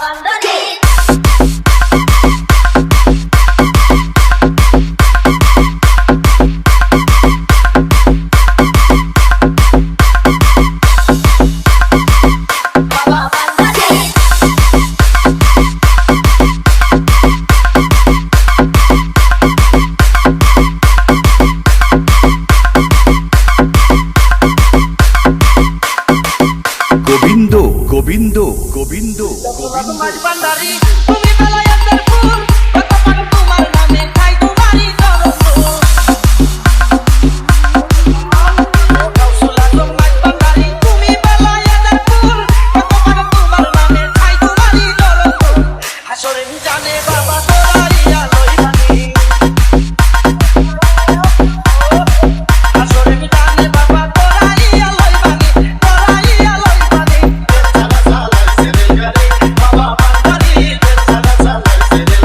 나간다. Govinda Govinda Govinda.